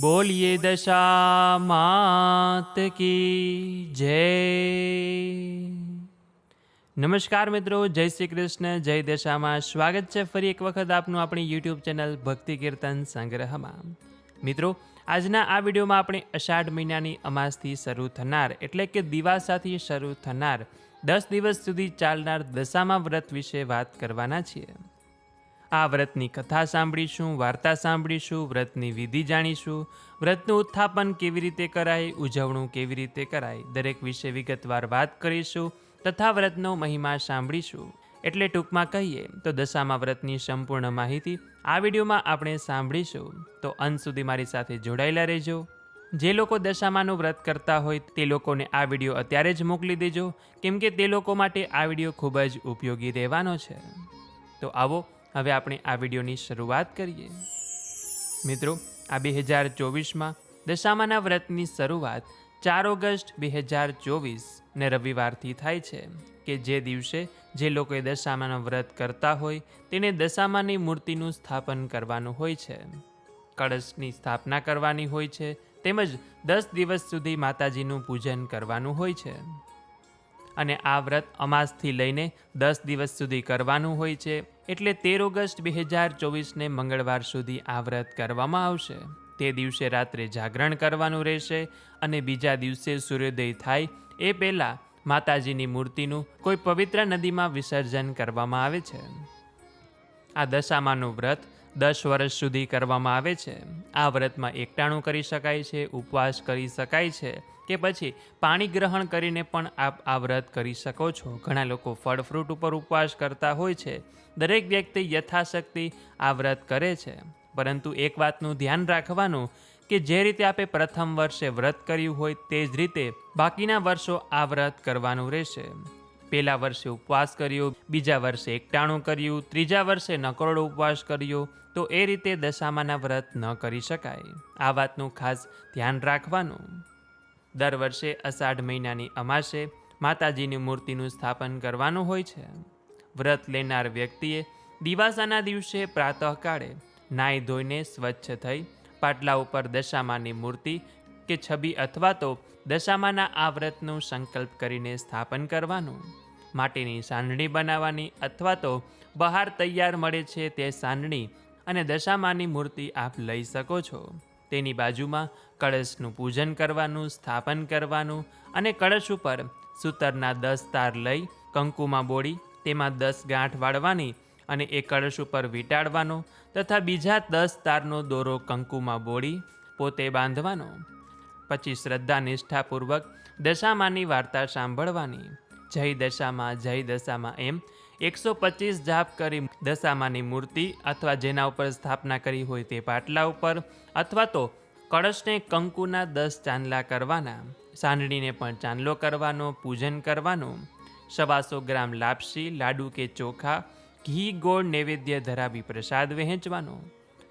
બોલીએ દશા માત કી જય. નમસ્કાર મિત્રો, જય શ્રી કૃષ્ણ, જય દશામાં સ્વાગત છે ફરી એક વખત આપનું આપણી યુટ્યુબ ચેનલ ભક્તિ કીર્તન સંગ્રહમાં. મિત્રો, આજના આ વિડીયોમાં આપણે અષાઢ મહિનાની અમાસથી શરૂ થનાર, એટલે કે દિવાસાથી શરૂ થનાર, દસ દિવસ સુધી ચાલનાર દશામાં વ્રત વિશે વાત કરવાના છીએ. આ વ્રતની કથા સાંભળીશું, વાર્તા સાંભળીશું, વ્રતની વિધિ જાણીશું. વ્રતનું ઉત્થાપન કેવી રીતે કરાય, ઉજવણું કેવી રીતે કરાય, દરેક વિશે વિગતવાર વાત કરીશું, તથા વ્રતનો મહિમા સાંભળીશું. એટલે ટૂંકમાં કહીએ, તો દશામાં વ્રતની સંપૂર્ણ માહિતી આ વિડીયોમાં આપણે સાંભળીશું. તો અંત સુધી મારી સાથે જોડાયેલા રહેજો. જે લોકો દશામાનું વ્રત કરતા હોય, તે લોકોને આ વીડિયો અત્યારે જ મોકલી દેજો. કેમ કે તે લોકો માટે આ વીડિયો ખૂબ જ ઉપયોગી રહેવાનો છે. તો આવો હવે આપણે આ વિડીયોની શરૂઆત કરીએ. મિત્રો, આ બે હજાર ચોવીસમાં દશામાના વ્રતની શરૂઆત ચાર ઓગસ્ટ બે હજાર ચોવીસ ને રવિવારથી થાય છે કે જે દિવસે જે લોકોએ દશામાનું વ્રત કરતા હોય તેને દશામાની મૂર્તિનું સ્થાપન કરવાનું હોય છે. કળશની સ્થાપના કરવાની હોય છે તેમજ દસ દિવસ સુધી માતાજીનું પૂજન કરવાનું હોય છે. અને આ વ્રત અમાસથી લઈને દસ દિવસ સુધી કરવાનું હોય છે, એટલે તેર ઓગસ્ટ બે હજાર ચોવીસને મંગળવાર સુધી આ વ્રત કરવામાં આવશે. તે દિવસે રાત્રે જાગરણ કરવાનું રહેશે અને બીજા દિવસે સૂર્યોદય થાય એ પહેલાં માતાજીની મૂર્તિનું કોઈ પવિત્ર નદીમાં વિસર્જન કરવામાં આવે છે. આ દશામાનું વ્રત દસ વર્ષ સુધી કરવામાં આવે છે. આ વ્રતમાં એકટાણું કરી શકાય છે, ઉપવાસ કરી શકાય છે કે પછી પાણી ગ્રહણ કરીને પણ આપ આ વ્રત કરી શકો છો. ઘણા લોકો ફળ ફ્રૂટ ઉપર ઉપવાસ કરતા હોય છે. દરેક વ્યક્તિ યથાશક્તિ આ વ્રત કરે છે. પરંતુ એક વાતનું ધ્યાન રાખવાનું કે જે રીતે આપે પ્રથમ વર્ષે વ્રત કર્યું હોય તે જ રીતે બાકીના વર્ષો આ વ્રત કરવાનું રહેશે. પહેલા વર્ષે ઉપવાસ કર્યો, બીજા વર્ષે એકટાણું કર્યું, ત્રીજા વર્ષે નકરોડો ઉપવાસ કર્યો, તો એ રીતે દશામાના વ્રત ન કરી શકાય. આ વાતનું ખાસ ધ્યાન રાખવાનું. દર વર્ષે અષાઢ મહિનાની અમાસે માતાજીની મૂર્તિનું સ્થાપન કરવાનું હોય છે. વ્રત લેનાર વ્યક્તિએ દિવાસાના દિવસે પ્રાતઃકાળે નાહી ધોઈને સ્વચ્છ થઈ પાટલા ઉપર દશામાની મૂર્તિ કે છબી અથવા તો દશામાના આ વ્રતનું સંકલ્પ કરીને સ્થાપન કરવાનું. માટીની સાંડણી બનાવવાની અથવા તો બહાર તૈયાર મળે છે તે સાંડણી અને દશામાની મૂર્તિ આપ લઈ શકો છો. તેની બાજુમાં કળશનું પૂજન કરવાનું, સ્થાપન કરવાનું અને કળશ ઉપર સૂતરના દસ તાર લઈ કંકુમાં બોળી તેમાં દસ ગાંઠ વાળવાની અને એ કળશ ઉપર વીંટાળવાનો તથા બીજા દસ તારનો દોરો કંકુમાં બોળી પોતે બાંધવાનો. પછી શ્રદ્ધા નિષ્ઠાપૂર્વક દશામાની વાર્તા સાંભળવાની. જય દશામાં જય દશામાં એમ એકસો પચીસ જાપ કરી દશામાની મૂર્તિ અથવા જેના ઉપર સ્થાપના કરી હોય તે પાટલા ઉપર અથવા તો કળશને કંકુના દસ ચાંદલા કરવાના, સાંડણીને પણ ચાંદલો કરવાનો, પૂજન કરવાનું, સવાસો ગ્રામ લાપસી, લાડુ કે ચોખા, ઘી, ગોળ, નૈવેદ્ય ધરાવી પ્રસાદ વહેંચવાનો,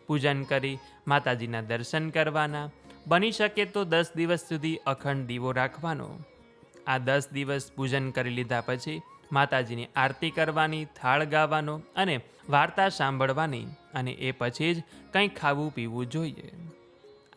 પૂજન કરી માતાજીના દર્શન કરવાના, બની શકે તો દસ દિવસ સુધી અખંડ દીવો રાખવાનો. આ દસ દિવસ પૂજન કરી લીધા પછી માતાજીની આરતી કરવાની, થાળ ગાવાનો અને વાર્તા સાંભળવાની અને એ પછી જ કંઈ ખાવું પીવું જોઈએ.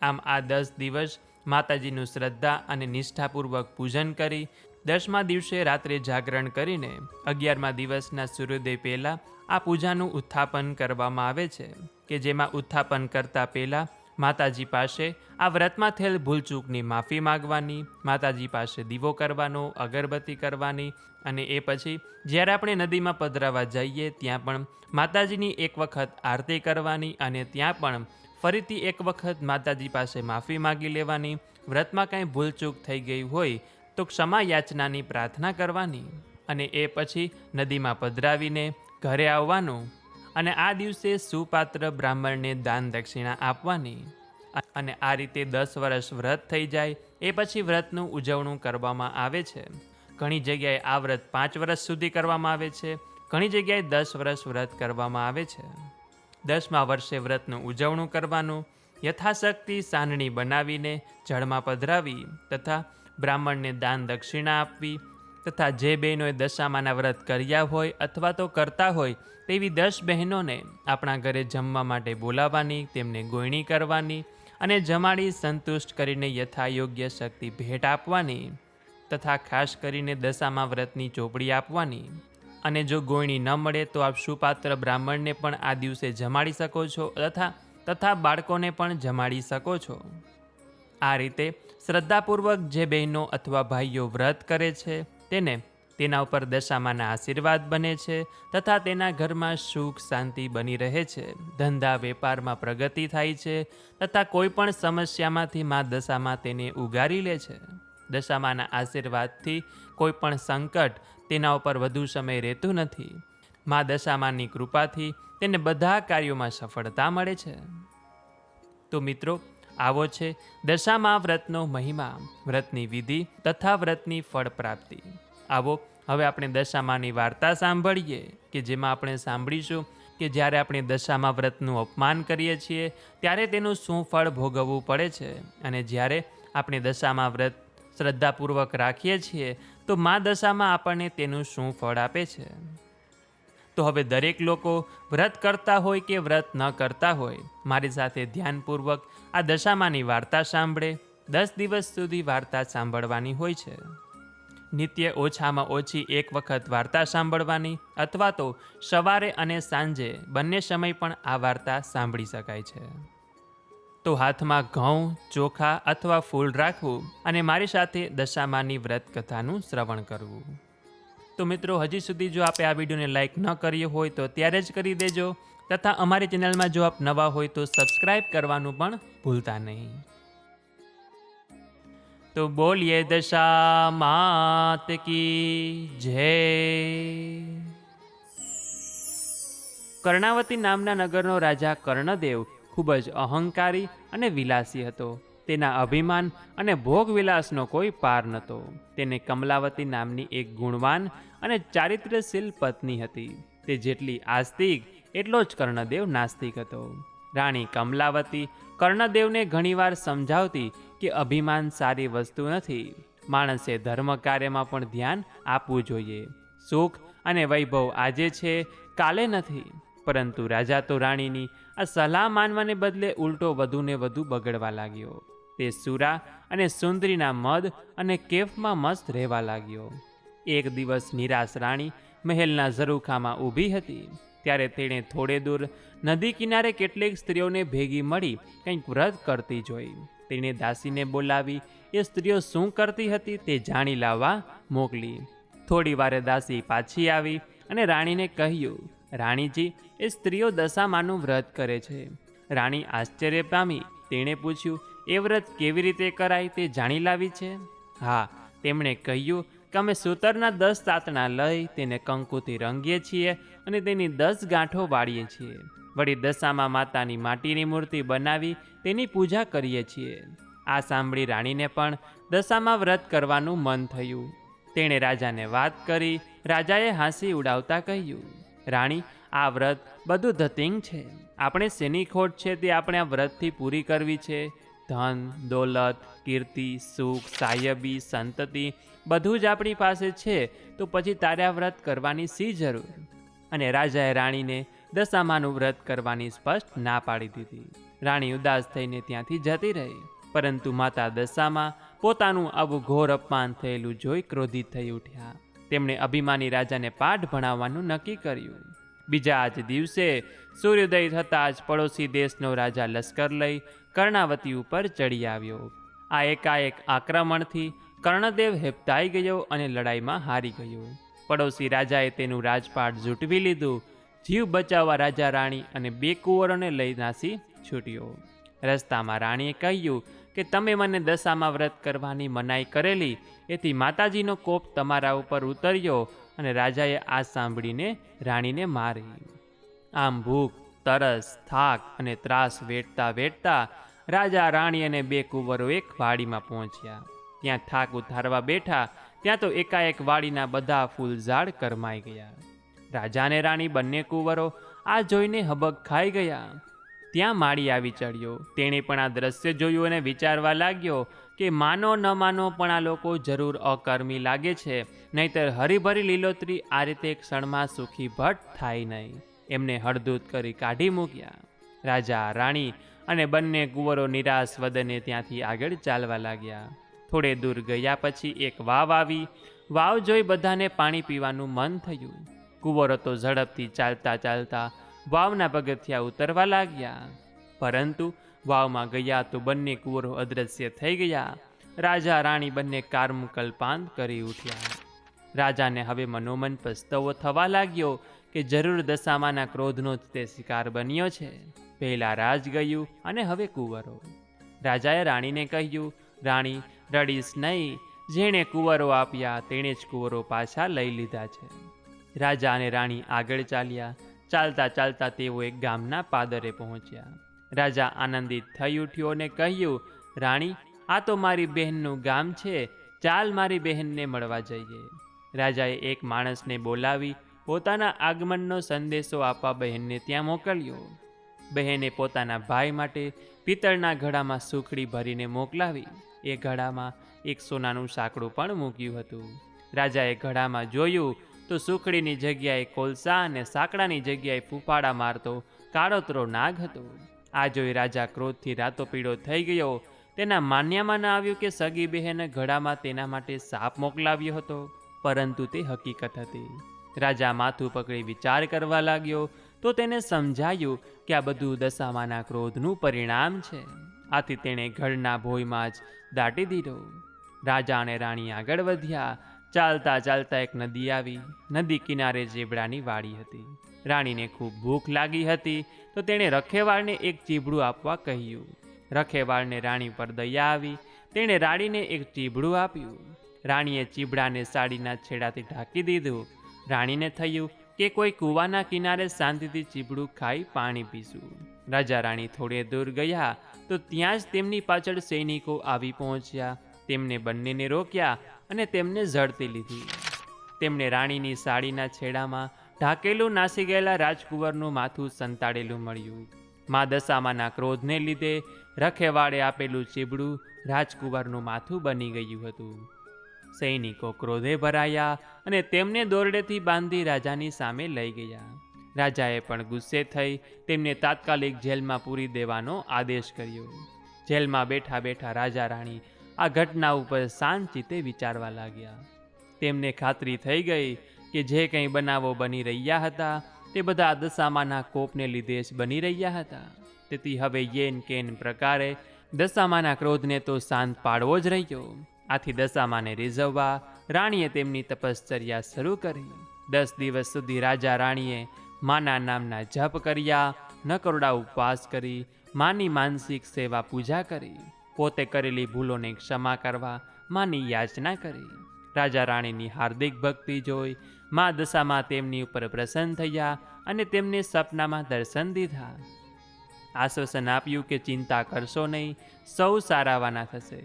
આમ આ દસ દિવસ માતાજીનું શ્રદ્ધા અને નિષ્ઠાપૂર્વક પૂજન કરી દસમા દિવસે રાત્રે જાગરણ કરીને અગિયારમા દિવસના સૂર્યોદય પહેલાં આ પૂજાનું ઉત્થાપન કરવામાં આવે છે, કે જેમાં ઉત્થાપન કરતાં પહેલાં માતાજી પાસે આ વ્રતમાં થયેલ ભૂલચૂકની માફી માગવાની, માતાજી પાસે દીવો કરવાનો, અગરબત્તી કરવાની અને એ પછી જ્યારે આપણે નદીમાં પધરાવા જઈએ ત્યાં પણ માતાજીની એક વખત આરતી કરવાની અને ત્યાં પણ ફરીથી એક વખત માતાજી પાસે માફી માગી લેવાની, વ્રતમાં કાંઈ ભૂલચૂક થઈ ગઈ હોય તો ક્ષમા યાચનાની પ્રાર્થના કરવાની અને એ પછી નદીમાં પધરાવીને ઘરે આવવાનું. અને આ દિવસે સુપાત્ર બ્રાહ્મણને દાન દક્ષિણા આપવાની. અને આ રીતે દસ વર્ષ વ્રત થઈ જાય, એ પછી વ્રતનું ઉજવણું કરવામાં આવે છે. ઘણી જગ્યાએ આ વ્રત પાંચ વર્ષ સુધી કરવામાં આવે છે, ઘણી જગ્યાએ દસ વર્ષ વ્રત કરવામાં આવે છે. દસમા વર્ષે વ્રતનું ઉજવણું કરવાનું, યથાશક્તિ સાંડણી બનાવીને જળમાં પધરાવી તથા બ્રાહ્મણને દાન દક્ષિણા આપવી તથા જે બહેનોએ દશામાના વ્રત કર્યા હોય અથવા તો કરતા હોય તેવી દસ બહેનોને આપણા ઘરે જમવા માટે બોલાવવાની, તેમને ગોયણી કરવાની અને જમાડી સંતુષ્ટ કરીને યથાયોગ્ય શક્તિ ભેટ આપવાની તથા ખાસ કરીને દશામાં વ્રતની ચોપડી આપવાની. અને જો ગોયણી ન મળે તો આપ સુપાત્ર બ્રાહ્મણને પણ આ દિવસે જમાડી શકો છો તથા તથા બાળકોને પણ જમાડી શકો છો. આ રીતે શ્રદ્ધાપૂર્વક જે બહેનો અથવા ભાઈઓ વ્રત કરે છે તેને તેના ઉપર દશામાના આશીર્વાદ બને છે તથા તેના ઘરમાં સુખ શાંતિ બની રહે છે. ધંધા વેપારમાં પ્રગતિ થાય છે તથા કોઈ પણ સમસ્યામાંથી મા દશામાં તેને ઉગારી લે છે. દશામાના આશીર્વાદથી કોઈ પણ સંકટ તેના ઉપર વધુ સમય રહેતું નથી. મા દશામાની કૃપાથી તેને બધા કાર્યોમાં સફળતા મળે છે. તો મિત્રો આવો છે દશામાં વ્રતનો મહિમા, વ્રતની વિધિ તથા વ્રતની ફળ પ્રાપ્તિ. આવો, હવે આપણે દશામાની વાર્તા સાંભળીએ કે જેમાં આપણે સાંભળીશું કે જ્યારે આપણે દશામાં વ્રતનું અપમાન કરીએ છીએ, ત્યારે તેનું શું ફળ ભોગવવું પડે છે? અને જ્યારે આપણે દશામાં વ્રત શ્રદ્ધાપૂર્વક રાખીએ છીએ, તો મા દશામાં આપણને તેનું શું ફળ આપે છે? તો હવે દરેક લોકો વ્રત કરતા હોય કે વ્રત ન કરતા હોય? મારી સાથે ધ્યાનપૂર્વક આ દશામાની વાર્તા સાંભળે. દસ દિવસ સુધી વાર્તા સાંભળવાની હોય છે. નિત્ય ઓછામાં ઓછી એક વખત વાર્તા સાંભળવાની અથવા તો સવારે અને સાંજે બંને સમય પણ આ વાર્તા સાંભળી શકાય છે. તો હાથમાં ઘઉં, ચોખા અથવા ફૂલ રાખવું અને મારી સાથે દશામાની વ્રત કથાનું શ્રવણ કરવું. તો મિત્રો, હજી સુધી જો આપે આ વિડીયોને લાઇક ન કર્યો હોય તો ત્યારે જ કરી દેજો. તથા અમારી ચેનલમાં જો આપ નવા હોય તો સબસ્ક્રાઇબ કરવાનું પણ ભૂલતા નહીં. તો બોલીએ દશા માત કી જય. કર્ણાવતી નામના નગરનો રાજા કર્ણદેવ ખૂબ જ અહંકારી અને વિલાસી હતો. તેના અભિમાન અને ભોગ વિલાસનો કોઈ પાર નહોતો. તેને કમલાવતી નામની એક ગુણવાન અને ચારિત્ર્યશીલ પત્ની હતી. તે જેટલી આસ્તિક, એટલો જ કર્ણદેવ નાસ્તિક હતો. રાણી કમલાવતી કર્ણદેવને ઘણીવાર સમજાવતી કે અભિમાન સારી વસ્તુ નથી. માણસે ધર્મ કાર્યમાં પણ ધ્યાન આપવું જોઈએ. સુખ અને વૈભવ આજે છે, કાલે નથી. પરંતુ રાજા તો રાણીની આ સલાહ માનવાને બદલે ઉલટો વધુને વધુ બગડવા લાગ્યો. તે સુરા અને સુંદરીના મદ અને કેફમાં મસ્ત રહેવા લાગ્યો. એક દિવસ નિરાશ રાણી મહેલના ઝરૂખામાં ઊભી હતી. ત્યારે તેણે થોડે દૂર નદી કિનારે કેટલીક સ્ત્રીઓને ભેગી મળી કંઈક વ્રત કરતી જોઈ. તેણે દાસીને બોલાવી, એ સ્ત્રીઓ શું કરતી હતી તે જાણી લાવવા મોકલી. થોડી વારે દાસી પાછી આવી અને રાણીને કહ્યું, રાણીજી, એ સ્ત્રીઓ દશામાનું વ્રત કરે છે. રાણી આશ્ચર્ય પામી. તેણે પૂછ્યું, એ વ્રત કેવી રીતે કરાય તે જાણી લાવી છે? હા, તેમણે કહ્યું કે અમે સૂતરના દસ તાતણા લઈ તેને કંકુથી રંગીએ છીએ અને તેની દસ ગાંઠો વાળીએ છીએ. વળી દશામાં માતાની માટીની મૂર્તિ બનાવી તેની પૂજા કરીએ છીએ. આ સાંભળી રાણીને પણ દશામાં વ્રત કરવાનું મન થયું. તેણે રાજાને વાત કરી, રાજાએ હાંસી ઉડાવતા કહ્યું, રાણી, આ વ્રત બધું ધતિંગ છે. આપણે શેની ખોટ છે તે આપણે આ વ્રતથી પૂરી કરવી છે? ધન, દોલત, કીર્તિ, સુખ, સાયબી, સંતતિ બધું જ આપણી પાસે છે, તો પછી તારે વ્રત કરવાની સી જરૂર? અને રાજાએ રાણીને દશામાનું વ્રત કરવાની સ્પષ્ટ ના પાડી દીધી. રાણી ઉદાસ થઈને ત્યાંથી જતી રહી. પરંતુ માતા દશામાં પોતાનું આવું ઘોર અપમાન થયેલું જોઈ ક્રોધિત થઈ ઉઠ્યા. તેમણે અભિમાની રાજાને પાઠ ભણાવવાનું નક્કી કર્યું. બીજા જ દિવસે સૂર્યોદય થતાં જ પડોશી દેશનો રાજા લશ્કર લઈ કર્ણાવતી ઉપર ચડી આવ્યો. આ એકાએક આક્રમણથી કર્ણદેવ હેપતાઈ ગયો અને લડાઈમાં હારી ગયો. પડોશી રાજાએ તેનું રાજપાટ ઝૂંટવી લીધું. જીવ બચાવવા રાજા રાણી અને બે કુંવરોને લઈ નાસી છૂટ્યો. રસ્તામાં રાણીએ કહ્યું કે, તમે મને દશામાં વ્રત કરવાની મનાઈ કરેલી, એથી માતાજીનો કોપ તમારા ઉપર ઉતર્યો અને રાજાએ આ સાંભળીને રાણીને મારી. આમ ભૂખ, તરસ, થાક અને ત્રાસ વેઠતા વેઠતા રાજા, રાણી અને બે કુંવરો એક વાડીમાં પહોંચ્યા. ત્યાં થાક ઉતારવા બેઠા, ત્યાં તો એકાએક વાડીના બધા ફૂલ ઝાડ કરમાઈ ગયા. રાજા અને રાણી બંને કુંવરો આ જોઈને હબક ખાઈ ગયા. ત્યાં માળી આવી ચડ્યો. તેણે પણ આ દ્રશ્ય જોયું અને વિચારવા લાગ્યો કે માનો ન માનો પણ આ લોકો જરૂર અકર્મી લાગે છે, નહીતર હરીભરી લીલોતરી આ રીતે ક્ષણમાં સુખી ભટ્ટ થાય નહીં. એમને હળદૂત કરી કાઢી મૂક્યા. રાજા, રાણી અને બંને કુંવરો નિરાશ વદને ત્યાંથી આગળ ચાલવા લાગ્યા. થોડે દૂર ગયા પછી એક વાવ આવી. વાવ જોઈ બધાને પાણી પીવાનું મન થયું. કુંવરો તો ઝડપથી ચાલતા ચાલતા વાવના પગથિયા ઉતરવા લાગ્યા. પરંતુ વાવમાં ગયા તો બંને કુંવરો અદ્રશ્ય થઈ ગયા. રાજા, રાણી બંને કારમુકલ પાંદ કરી ઉઠ્યા. રાજાને હવે મનોમન પસ્તાવો થવા લાગ્યો કે જરૂર દશામાના ક્રોધનો જ તે શિકાર બન્યો છે. પહેલાં રાજ ગયું અને હવે કુંવરો. રાજાએ રાણીને કહ્યું, રાણી રડીશ નહીં. જેણે કુંવરો આપ્યા, તેણે જ કુંવરો પાછા લઈ લીધા છે. રાજા અને રાણી આગળ ચાલ્યા. ચાલતા ચાલતા તેઓ એક ગામના પાદરે પહોંચ્યા. રાજા આનંદિત થઈ ઉઠ્યો અને કહ્યું, રાણી, આ તો મારી બહેનનું ગામ છે. ચાલ મારી બહેનને મળવા જઈએ. રાજાએ એક માણસને બોલાવી, પોતાના આગમનનો સંદેશો આપવા બહેનને ત્યાં મોકલ્યો. બહેને પોતાના ભાઈ માટે પિત્તળના ઘડામાં સુખડી ભરીને મોકલાવી. એ ઘડામાં એક સોનાનું સાંકડું પણ મૂક્યું હતું. રાજાએ ઘડામાં જોયું તો સુખડીની જગ્યાએ કોલસા અને સાંકડાની જગ્યાએ ફૂફાડા મારતો કાળોતરો નાગ હતો. આ જોઈ રાજા ક્રોધથી રાતો પીળો થઈ ગયો. તેના માન્યામાં ન આવ્યું કે સગી બહેને ઘડામાં તેના માટે સાપ મોકલાવ્યો હતો, પરંતુ તે હકીકત હતી. રાજા માથું પકડી વિચાર કરવા લાગ્યો તો તેને સમજાયું કે આ બધું દશામાના ક્રોધનું પરિણામ છે. આથી તેણે ઘરના ભોયમાં જ દાટી દીધો. રાજા અને રાણી આગળ વધ્યા. ચાલતા ચાલતા એક નદી આવી. નદી કિનારે ઝેબડાની વાડી હતી. રાણીને ખૂબ ભૂખ લાગી હતી, તો તેણે રખેવાળને એક ચીબડું આપવા કહ્યું. રખેવાળને રાણી પર દયા આવી. તેણે રાણીને એક ચીબડું આપ્યું. રાણીએ ચીબડાને સાડીના છેડાથી ઢાંકી દીધું. રાણીને થયું કે કોઈ કૂવાના કિનારે શાંતિથી ચીબડું ખાઈ પાણી પીશું. રાજા રાણી થોડે દૂર ગયા તો ત્યાં જ તેમની પાછળ સૈનિકો આવી પહોંચ્યા. તેમને બંનેને રોક્યા અને તેમને ઝડપી લીધી. તેમણે રાણીની સાડીના છેડામાં ઢાકેલું નાસી ગયેલા રાજકુંવરનું માથું સંતાડેલું મળ્યું. મા દશામાના ક્રોધને લીધે રખેવાળે આપેલું ચીબડું રાજકુંવરનું માથું બની ગયું હતું. સૈનિકો ક્રોધે ભરાયા અને તેમને દોરડેથી બાંધી રાજાની સામે લઈ ગયા. રાજાએ પણ ગુસ્સે થઈ તેમને તાત્કાલિક જેલમાં પૂરી દેવાનો આદેશ કર્યો. જેલમાં બેઠા બેઠા રાજા રાણી આ ઘટના ઉપર શાંતચિત્તે વિચારવા લાગ્યા. તેમને ખાતરી થઈ ગઈ કે જે કંઈ બનાવો બની રહ્યા હતા તે બધા દશામાના કોપને લીધે જ બની રહ્યા હતા. તેથી હવે યેન કેન પ્રકારે દશામાના ક્રોધને તો શાંત પાડવો જ રહ્યો. આથી દશામાને રીઝવવા રાણીએ તેમની તપશ્ચર્યા શરૂ કરી. દસ દિવસ સુધી રાજા રાણીએ માના નામના જપ કર્યા નકરોડા ઉપવાસ કરી, માની માનસિક સેવા પૂજા કરી. પોતે કરેલી ભૂલોને ક્ષમા કરવા માની યાચના કરી. રાજા રાણીની હાર્દિક ભક્તિ જોઈ મા દશામાં તેમની ઉપર પ્રસન્ન થયા અને તેમને સપનામાં દર્શન દીધા. આશ્વાસન આપ્યું કે ચિંતા કરશો નહીં, સૌ સારાવાના થશે.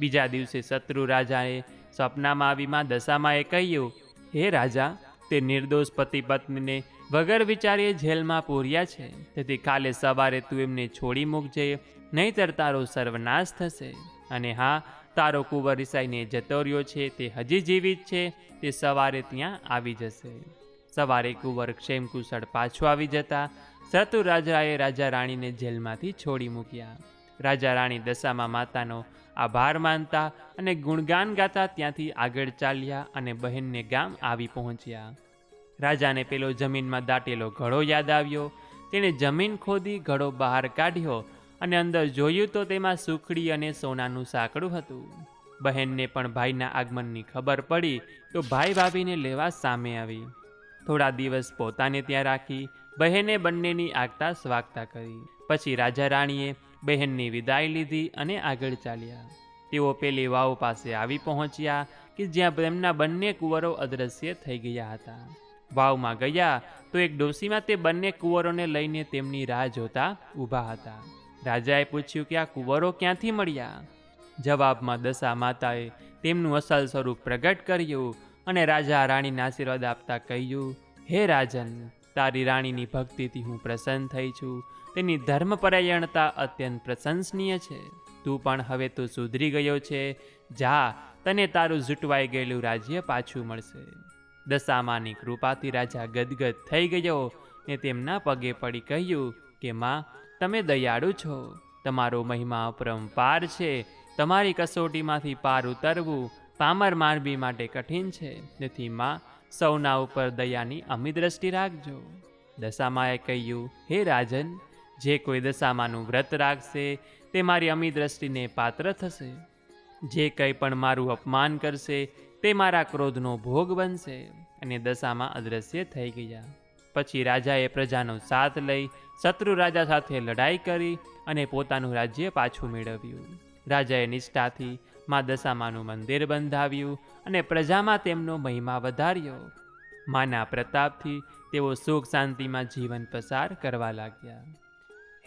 બીજા દિવસે શત્રુ રાજાએ સ્વપ્નામાં આવીમાં દશામાએ કહ્યું, હે રાજા, તે નિર્દોષ પતિ પત્નીને વગર વિચારીએ જેલમાં પૂર્યા છે. તેથી કાલે સવારે તું એમને છોડી મૂકજે, નહીંતર તારો સર્વનાશ થશે. અને હા, તારો કુંવર ઈસાઈને જતો રહ્યો છે, તે હજી જીવિત છે, તે સવારે ત્યાં આવી જશે. સવારે કુંવર ક્ષેમકુશળ પાછો આવી જતા શત્રુ રાજાએ રાજા રાણીને જેલમાંથી છોડી મૂક્યા. રાજા રાણી દશામાં માતાનો આભાર માનતા અને ગુણગાન ગાતા ત્યાંથી આગળ ચાલ્યા અને બહેનને ગામ આવી પહોંચ્યા. રાજાને પેલો જમીનમાં દાટેલો ઘડો યાદ આવ્યો. તેણે જમીન ખોદી, ઘડો બહાર કાઢ્યો અને અંદર જોયું તો તેમાં સુખડી અને સોનાનું સાંકડું હતું. બહેનને પણ ભાઈના આગમનની ખબર પડી તો ભાઈ ભાભીને લેવા સામે આવી. થોડા દિવસ પોતાને ત્યાં રાખી બહેને બંનેની આગતા સ્વાગતા કરી. પછી રાજા રાણીએ બહેનની વિદાય લીધી અને આગળ ચાલ્યા. તેઓ પેલી વાવ પાસે આવી પહોંચ્યા કે જ્યાં તેમના બંને કુંવરો અદ્રશ્ય થઈ ગયા હતા. વાવમાં ગયા તો એક ડોસીમાં તે બંને કુંવરોને લઈને તેમની રાહ જોતા ઊભા હતા. રાજાએ પૂછ્યું કે આ કુંવરો ક્યાંથી મળ્યા? જવાબમાં દશા માતાએ તેમનું અસલ સ્વરૂપ પ્રગટ કર્યું અને રાજા રાણીને આશીર્વાદ આપતા કહ્યું, હે રાજન તારી રાણીની ભક્તિથી હું પ્રસન્ન થઈ છું. તેની ધર્મપરાયણતા અત્યંત પ્રશંસનીય છે. તું પણ હવે તો સુધરી ગયો છે. જા, તને તારું ઝૂંટવાઈ ગયેલું રાજ્ય પાછું મળશે. દશામાની કૃપાથી રાજા ગદગદ થઈ ગયો ને તેમના પગે પડી કહ્યું કે, માં, તમે દયાળુ છો. તમારો મહિમા પરંપાર છે. તમારી કસોટીમાંથી પાર ઉતરવું પામર માનવી માટે કઠિન છે. તેથી માં સૌના ઉપર દયાની અમી દ્રષ્ટિ રાખજો. દશામાએ કહ્યું, હે રાજન, જે કોઈ દશામાનું વ્રત રાખશે, તે મારી અમી દ્રષ્ટિને પાત્ર થશે. જે કંઈ પણ મારું અપમાન કરશે, તે મારા ક્રોધનો ભોગ બનશે. અને દશામાં અદ્રશ્ય થઈ ગયા. પછી રાજાએ પ્રજાનો સાથ લઈ શત્રુ રાજા સાથે લડાઈ કરી અને પોતાનું રાજ્ય પાછું મેળવ્યું. રાજાએ નિષ્ઠાથી મા દશામાનું મંદિર બંધાવ્યું અને પ્રજામાં તેમનો મહિમા વધાર્યો. માના પ્રતાપથી તેઓ સુખ શાંતિમાં જીવન પસાર કરવા લાગ્યા.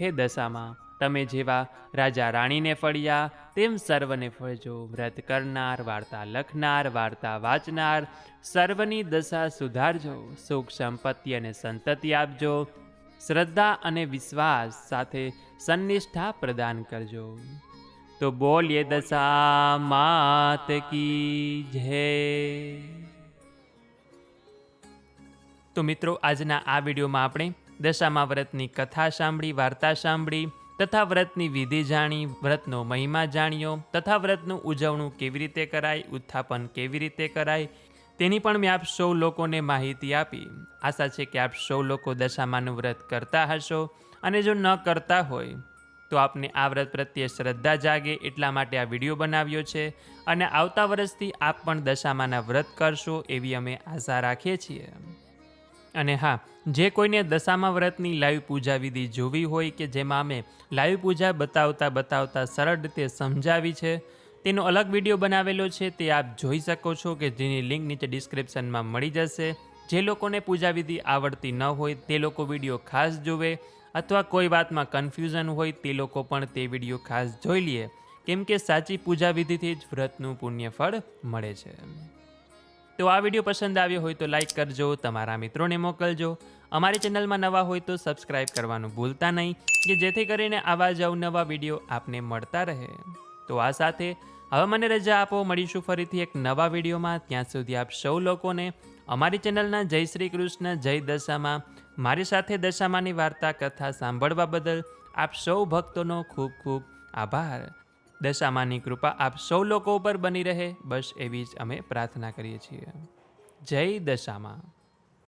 હે દશામાં, તમે જેવા રાજા રાણીને ફળ્યા, તેમ સર્વને ફળજો, વ્રત કરનાર, વાર્તા લખનાર, વાર્તા વાંચનાર, સર્વની દશા સુધારજો, સુખ સંપત્તિ અને સંતતિ આપજો, શ્રદ્ધા અને વિશ્વાસ સાથે સન્નિષ્ઠા પ્રદાન કરજો. તો બોલીએ દશા માત કી જય તો મિત્રો આજના આ વિડીયોમાં આપણે દશામા વ્રતની કથા સાંભળી, વાર્તા સાંભળી, તથા વ્રતની વિધિ જાણી, વ્રતનો મહિમા જાણ્યો, તથા વ્રતનું ઉજવણું કેવી રીતે કરાય, ઉત્થાપન કેવી રીતે કરાય, તેની પણ મેં આપ સૌ લોકોને માહિતી આપી. આશા છે કે આપ સૌ લોકો દશામાનું વ્રત કરતા હશો અને જો ન કરતા હોય તો આપને આ વ્રત પ્રત્યે શ્રદ્ધા જાગે એટલા માટે આ વીડિયો બનાવ્યો છે અને આવતા વર્ષથી આપ પણ દશામાના વ્રત કરશો એવી અમે આશા રાખીએ છીએ. અને હા, જે કોઈને દશામા વ્રતની લાઈવ પૂજા વિધિ જોવી હોય કે જેમાં અમે લાઈવ પૂજા બતાવતા બતાવતા સરળ રીતે સમજાવી છે, તેનો અલગ વીડિયો બનાવેલો છે તે આપ જોઈ શકો છો કે જેની લિંક નીચે ડિસ્ક્રિપ્શનમાં મળી જશે. જે લોકોને પૂજા વિધિ આવડતી ન હોય તે લોકો વીડિયો ખાસ જોવે અથવા કોઈ વાતમાં કન્ફ્યુઝન હોય તે લોકો પણ તે વીડિયો ખાસ જોઈ લે. કેમ કે સાચી પૂજા વિધિથી જ વ્રતનું પુણ્ય ફળ મળે છે. તો આ વીડિયો પસંદ આવ્યો હોય તો લાઈક કરજો, તમારા મિત્રોને મોકલજો. અમારી ચેનલમાં નવા હોય તો સબસ્ક્રાઈબ કરવાનું ભૂલતા નહીં, કે જેથી કરીને આવા જ અવનવા વીડિયો આપને મળતા રહે. તો આ સાથે હવે મને રજા આપો, મળીશું ફરીથી એક નવા વિડીયોમાં ત્યાં સુધી આપ સૌ લોકોને અમારી ચેનલના જય શ્રી કૃષ્ણ, જય દશામાં મારી સાથે દશામાની વાર્તા, કથા સાંભળવા બદલ આપ સૌ ભક્તોનો ખૂબ ખૂબ આભાર. દશામાની કૃપા આપ સૌ લોકો ઉપર બની રહે. બસ એવી જ અમે પ્રાર્થના કરીએ છીએ. જય દશામાં.